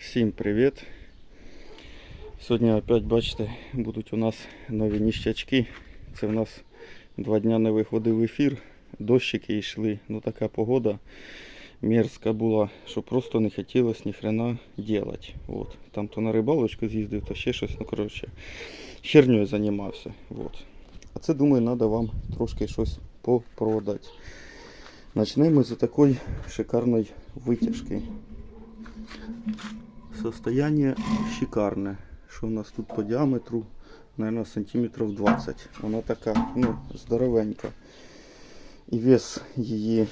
Всім привіт! Сьогодні опять бачите, будуть у нас нові ніщачки. Це в нас два дня не виходив ефір, дощики йшли, ну така погода мерзка була, що просто не хотілося ні хрена делать. От. Там то на рибалочку з'їздив, то ще щось, ну коротше, херньою займався. От. А це думаю, треба вам трошки щось попродати. Начнемо з такої шикарної витяжки. Состояние шикарне. Що у нас тут по діаметру? Наверное, сантиметрів 20. Вона така, ну, здоровенька. І вес її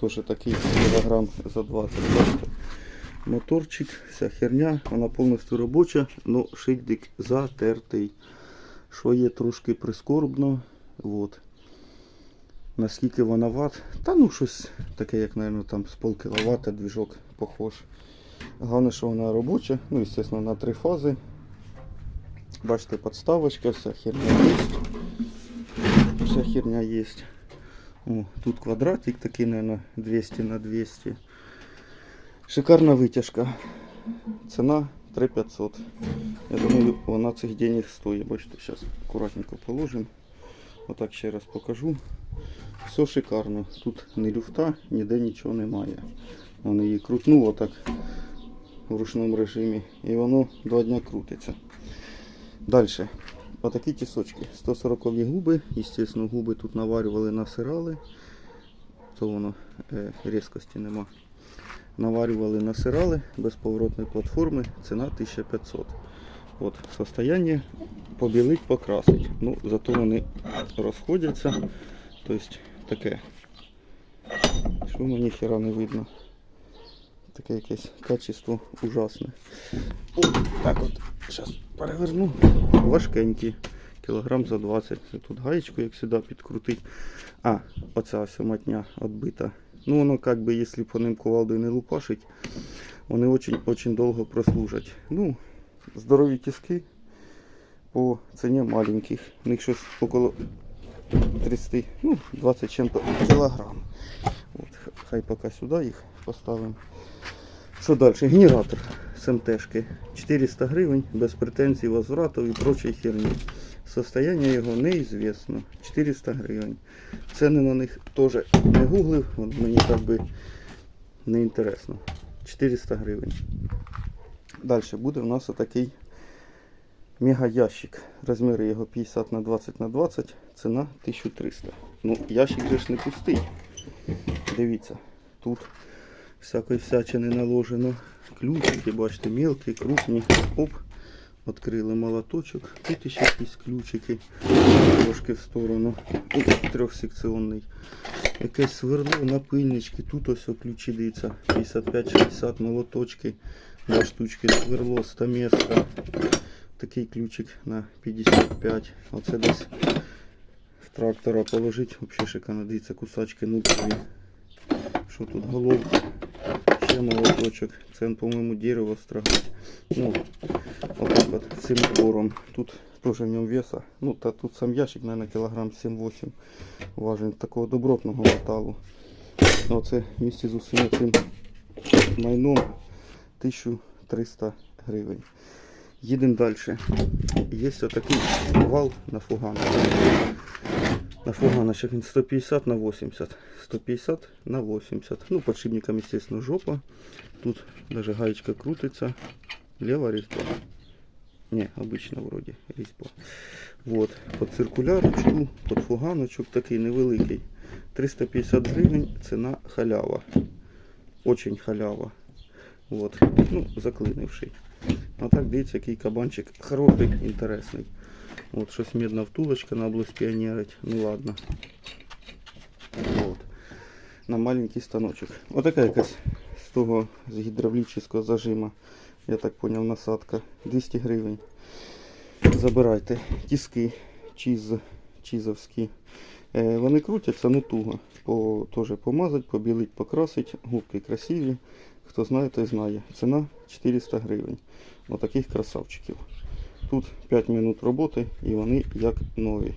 теж такий кілограм за 20. Моторчик, вся херня, вона повністю робоча, але шильдик затертий. Що є трошки прискорбно. От. Наскільки вона ват? Та ну щось таке, як, мабуть, там з пол кіловата двіжок похож. Головне, що вона робоча, ну, звісно, на три фази. Бачите, подставочка, вся херня є. Вся херня є. О, тут квадратик такий, наверное, 200 на 200. Шикарна витяжка. Ціна 3500. Я думаю, вона цих денег стоїть. Бачите, зараз акуратненько положимо. Отак ще раз покажу. Все шикарно. Тут ні люфта, ніде нічого немає. Вони її крутнуло так в ручному режимі і воно два дня крутиться. Далі. Отакі тісочки. 140 губи. Естественно, губи тут наварювали, насирали. То воно е, різкості нема. Наварювали, насирали без поворотної платформи. Ціна 1500. От, состояние побілить, покрасить. Ну, зато вони розходяться. Тобто таке. Що мені хера не видно. Таке якесь качество ужасне. О, так от, зараз переверну. Важкенькі. Кілограм за 20. Тут гаєчку, як сюди, підкрутить. А, оця ось матня відбита. Ну воно як би, якщо по ним кувалдою не лупашить, вони очень-очень довго прослужать. Ну, здорові тиски по ціні маленьких. У них щось около 30, ну, 20 чим-то кілограм. Х- хай поки сюди їх поставимо. Що далі? Генератор з МТшки. 400 гривень, без претензій возврату і прочої херні. Состояние його неізвісно. 400 гривень. Ціни на них теж не гуглив, мені так би не інтересно. 400 гривень. Далі буде у нас отакий мега-ящик. Розміри його 50 на 20 на 20, ціна 1300. Ну, ящик же ж не пустий. Дивіться, тут всякої всячини наложено. Ключики, бачите, мелкі, крупні. Оп, відкрили молоточок. Тут ще якісь ключики. Трошки в сторону. Тут трьохсекціонний. Якесь сверло, напильнички. Тут ось ключі дивіться. 55-60 молоточки. Два штучки сверло, стамеска. Такий ключик на 55. Оце десь трактора положить. Взагалі шикарно. Дивіться, кусачки нутрові. Що тут головка? Ще молоточок. Це, по-моєму, дерево строгать. Ну, отак от, цим набором. Тут теж в ньому веса. Ну, та тут сам ящик, наверное, кілограм 7-8 важен. Такого добротного металу. Оце вместе з усім цим майном 1300 гривень. Їдемо далі. Є отакий вал на фуганах. На фуганочек він 150 на 80. 150 на 80. Ну, подшипником, естественно, жопа. Тут даже гаечка крутится. Лево резьба. Не, обычно вроде резьба. Вот. Под циркулярочку, под фуганочок такий невеликий. 350 гривень, ціна халява. Очень халява. Вот. Ну, заклинивший. А так дивіться, який кабанчик хороший, інтересний. От щось медна втулочка на область піонерить. Ну ладно. Вот. На маленький станочок. Отака якась з того з гідравлічного зажима. Я так поняв, насадка. 200 гривень. Забирайте. Тиски чіз, чізовські. Е, вони крутяться, ну туго. По, теж помазать, побілить, покрасить. Губки красиві. Хто знає, той знає. Ціна 400 гривень. Отаких красавчиків. Тут 5 минут роботи і вони як нові.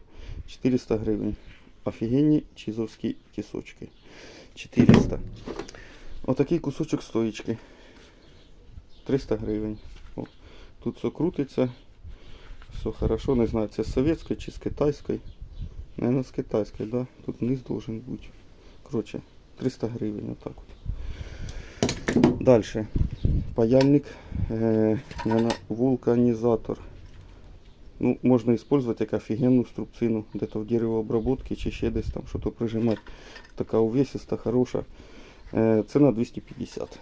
400 гривень. Офігенні чизовські тісочки. 400. Отакий кусочок стоїчки. 300 гривень. О, тут все крутиться. Все хорошо, не знаю, це з совєтської чи з китайської. Наверное, з китайської, да? Тут низ должен бути. Короче, 300 гривень отак от. Дальше. Паяльник, э, наверное, вулканізатор. Ну, можна использовать як офігенну струбцину, де-то в деревообработці чи ще десь там що-то прижимати. Така увесиста, хороша. Е, ціна 250.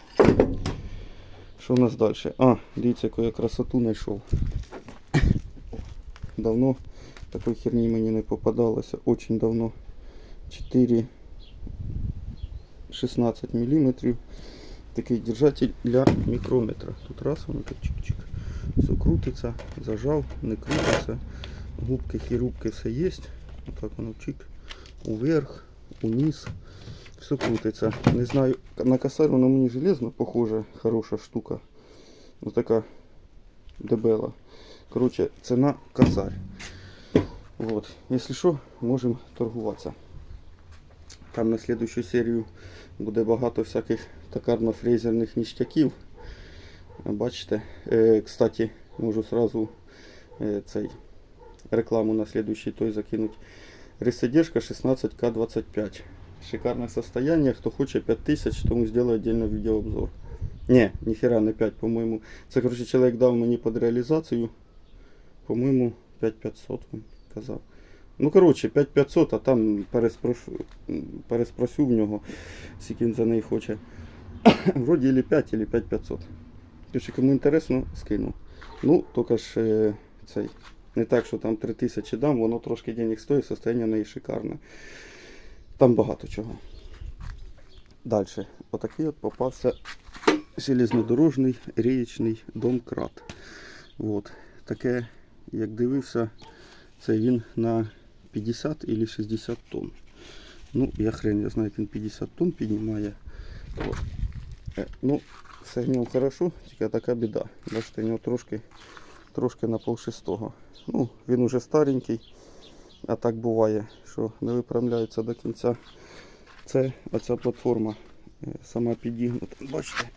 Що у нас далі? А, дивіться, яку я красоту знайшов. Давно такої херні мені не попадалося. Очень давно. 4 16 мм. Такий держатель для мікрометра. Тут раз воно так чик-чик. Все крутиться, зажав, не крутиться. Губки, хірубки все є. Отак воно чик. Уверх, униз. Все крутиться. Не знаю, на косарь воно мені железно, похоже, хороша штука. Ось така дебела. Короче, ціна косарь. Вот. Якщо що, можемо торгуватися. Там на следующую серію буде багато всяких токарно-фрезерних ніштяків. Бачите, е, кстати, можу сразу е, цей рекламу на следующий той закинуть. Ресодержка 16К25. Шикарное состояние. Кто хочет 5000, тому сделаю отдельно видеообзор. Не, ніхера не 5, по-моєму. Це, короче, чоловік дав мені під реалізацію. По-моєму, 5500 він казав. Ну, коротше, 5500, а там переспрошу, переспросю в нього, скільки він за неї хоче. Вроді или 5, или 5500. Якщо кому інтересно, скину. Ну, тільки ж е, цей. Не так, що там 3000 дам, воно трошки денег стоїть, состояние в неї шикарне. Там багато чого. Далі. Отакий от попався железнодорожний рієчний домкрат. От. Таке, як дивився, це він на 50 или 60 тонн. Ну, я хрен, я знаю, він 50 тонн піднімає. От. Е, Ну, все в ньому хорошо, тільки така біда. Бачите, в нього трошки, трошки на полшестого. Ну, він уже старенький, а так буває, що не виправляється до кінця. Це оця платформа е, сама підігнута. Бачите,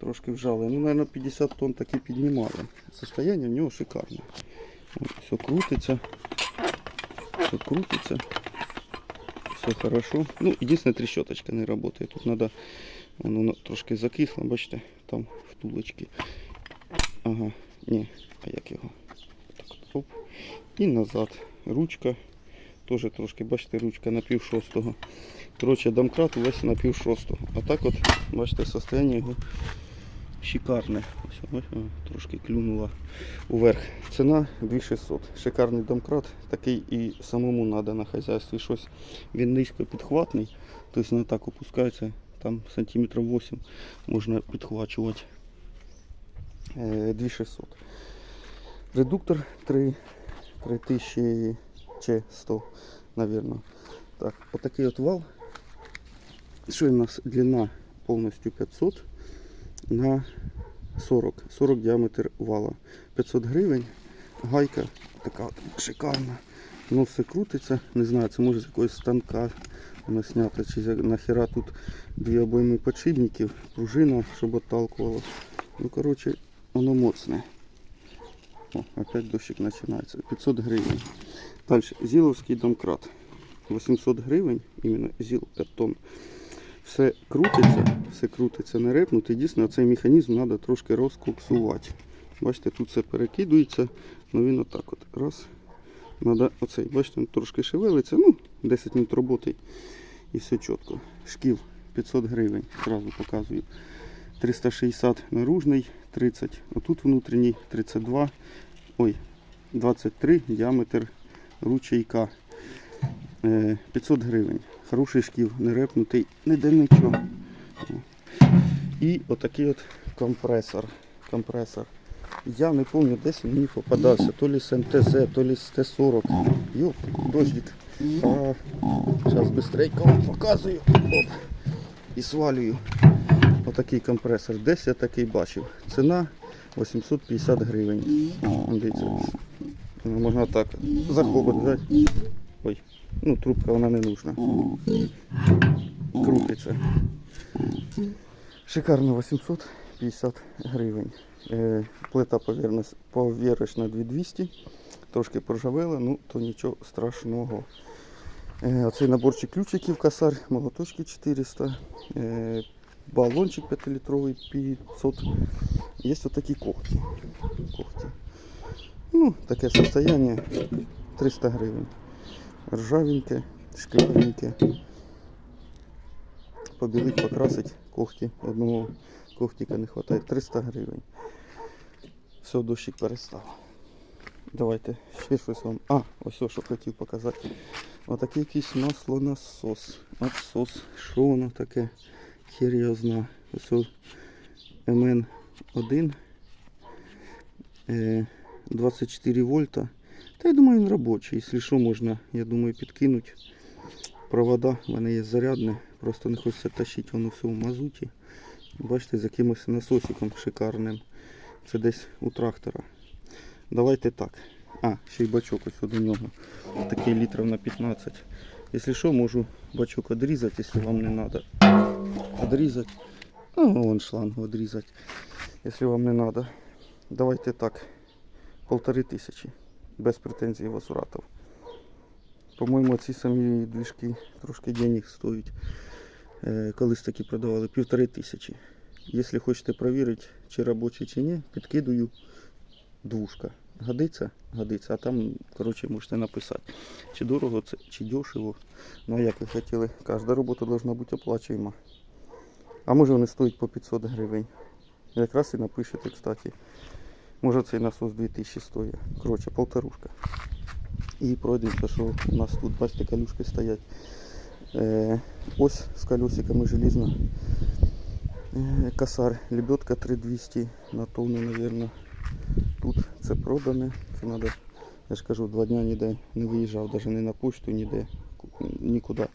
трошки вжали. Ну, мабуть, 50 тонн таки піднімали. Состояние в нього шикарне. Все крутиться. Все крутится. Все хорошо. Ну, единственная трещоточка не работает. Тут надо, воно трошки закисло, бачите, там втулочки. Ага, ні, а як його? Так, оп. І назад. Ручка. Теж трошки, бачите, ручка на пів шостого. Коротше, домкрат увесь на пів шостого. А так от, бачите, состояние його шикарне. Ось, трошки клюнула уверх. Ціна 2600. Шикарний домкрат. Такий і самому треба на хазяйстві щось. Він низько підхватний. Тобто не так опускається. Там сантиметрів 8 можна підхвачувати. Е, 2600. Редуктор 3 3000 чи 100, наверное. Так, отакий от вал. Що у нас длина повністю 500 на 40. 40 діаметр вала. 500 гривень. Гайка така шикарна. Воно все крутиться. Не знаю, це може з якогось станка вона снята. Чи нахера тут дві обойми подшипників, пружина, щоб отталкувало. Ну, коротше, воно моцне. О, опять дощик починається. 500 гривень. Далі, Зіловський домкрат. 800 гривень, іменно ЗІЛ 5 тонн. Все крутиться, все крутиться не репнути. Дійсно, цей механізм треба трошки розкоксувати. Бачите, тут все перекидується, ну він отак от. Раз. Надо оцей, бачите, він трошки шевелиться, ну, 10 минут роботи і все чітко. Шкіл 500 гривень, зразу показую. 360 наружний, 30. Отут внутрішній 32. Ой, 23 діаметр ручейка. Е, 500 гривень. Хороший шкіл, не репнутий, ніде нічого. І отакий от компресор. компресор. Я не пам'ятаю, десь він мені попадався. То лі з МТЗ, то лі з Т-40. Йоп, дождик. Зараз швидко вам показую. Оп. І свалюю. Отакий компресор. Десь я такий бачив. Ціна 850 гривень. Дивіться. Можна так за хобот взяти. Ой, ну трубка вона не нужна. Крутиться. Шикарно 850 гривень. Е, плита повірочна 2200. Трошки поржавела, ну то нічого страшного. Е, оцей наборчик ключиків косарь, молоточки 400, е, балончик 5-літровий 500. Є отакі когті. когті. Ну, таке состояние 300 гривень. Ржавеньке, шкрябеньке. Побілить, покрасить когті. Одного когтика не вистачає. 300 гривень. Все, дощик перестав. Давайте ще щось вам. А, ось що хотів показати. Отакий якийсь маслонасос. Отсос. Що воно таке? Хер його зна. Ось МН1. Е, 24 вольта. Та я думаю, він робочий. Якщо що, можна, я думаю, підкинути. Провода в мене є зарядне. Просто не хочеться тащити воно все в мазуті. Бачите, з якимось насосиком шикарним. Це десь у трактора. Давайте так. А, ще й бачок ось до нього. Такий літрів на 15. Якщо що, можу бачок відрізати, якщо вам не треба. Відрізати. А, вон шланг відрізати, якщо вам не треба. Давайте так. Полтори тисячі. Без претензій возвратів. По-моєму, ці самі двіжки трошки денег стоять. Е, колись такі продавали півтори тисячі. Якщо хочете перевірити, чи робочий, чи ні, підкидую двушка. Годиться? Годиться. А там, коротше, можете написати, чи дорого це, чи дешево. Ну, як ви хотіли, кожна робота повинна бути оплачуєма. А може вони стоять по 500 гривень. Якраз і напишете, кстати. Може цей насос 2000 стоїть. Коротше, полторушка. І пройдемося, що у нас тут, бачите, калюшки стоять. Е, ось з колесиками желізна. Е, косарь, лебедка 3200 на тонну, наверное. Тут це продане. Це надо, я ж кажу, два дня ніде не виїжджав, навіть не на почту, ніде, нікуди.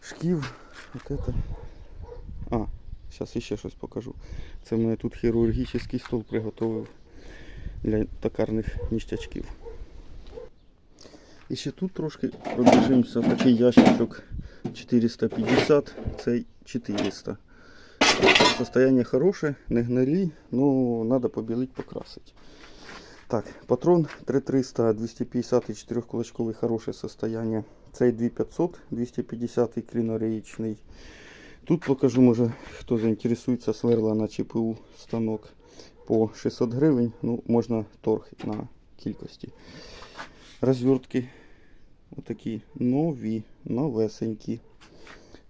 Шків, от это. А, зараз іще щось покажу. Це в мене тут хірургічний стол приготовив для токарних ніштячків. І ще тут трошки пробіжимося. Такий ящичок 450, цей 400. Состояние хороше, не гнилі, но надо побілити, покрасити. Так, патрон 3300, 250 і 4 кулачковий хороше состояние. Цей 2500, 250 клінореєчний. Тут покажу, може, хто заінтересується сверла на ЧПУ станок по 600 гривень. Ну, можна торг на кількості. Розвертки отакі нові, новесенькі.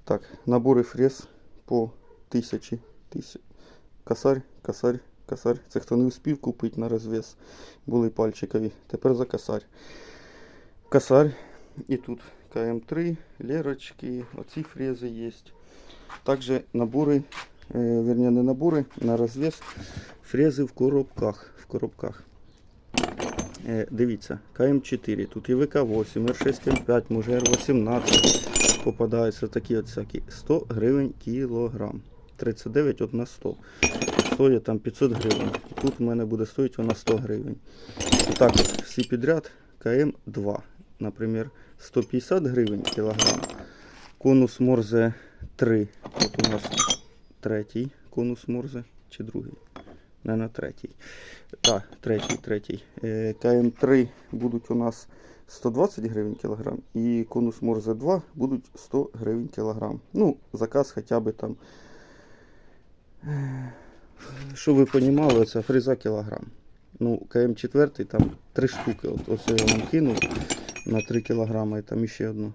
Так, набори фрез по 1000. Тисяч. Косарь, косарь, косарь. Це хто не успів купити на розвес. Були пальчикові. Тепер за косарь. Косарь. І тут КМ3, лерочки, оці фрези є. Также набори, е, вернее не набори, на розвес. Фрези в коробках. В коробках. Е, дивіться, КМ4, тут і ВК8, Р6М5, може Р18 попадаються такі от всякі. 100 гривень кілограм. 39 от на 100. Стоїть там 500 гривень. Тут в мене буде стоїть вона 100 гривень. І так всі підряд КМ2. Наприклад, 150 гривень кілограм. Конус Морзе 3. От у нас третій конус Морзе чи другий. Не на третій. Так, третій, третій. Е, КМ3 будуть у нас 120 гривень кілограм. І конус Морзе 2 будуть 100 гривень кілограм. Ну, заказ хоча б там. Щоб ви розуміли, це фреза кілограм. Ну, КМ4 там 3 штуки. От, ось я вам кинув на 3 кілограми і там ще одну.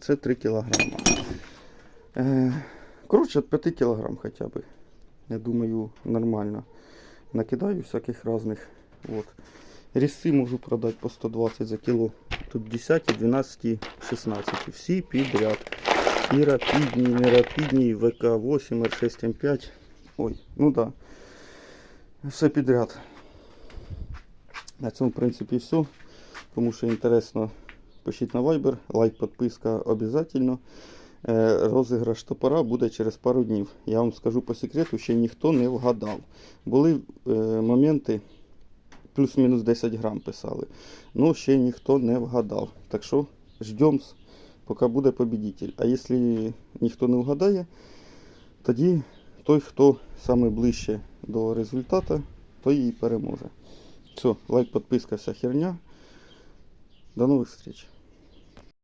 Це 3 кілограма. Е, коротше, от 5 кілограм хоча б. Я думаю, нормально. Накидаю всяких різних. Вот. Різці можу продати по 120 за кіло. Тут 10, 12, 16. Всі підряд. І рапідні, і не рапідні, ВК8, Р6М5. Ой, ну да. Все підряд. На цьому, в принципі, все. Кому що інтересно, пишіть на Viber, лайк, підписка обов'язково. Е, Розіграш топора буде через пару днів. Я вам скажу по секрету, ще ніхто не вгадав. Були е, моменти, плюс-мінус 10 грам писали. Ну, ще ніхто не вгадав. Так що ждемо, поки буде победитель. А якщо ніхто не вгадає, тоді той, хто саме ближче до результату, той і переможе. Все, лайк, підписка, вся херня. До нових зустріч.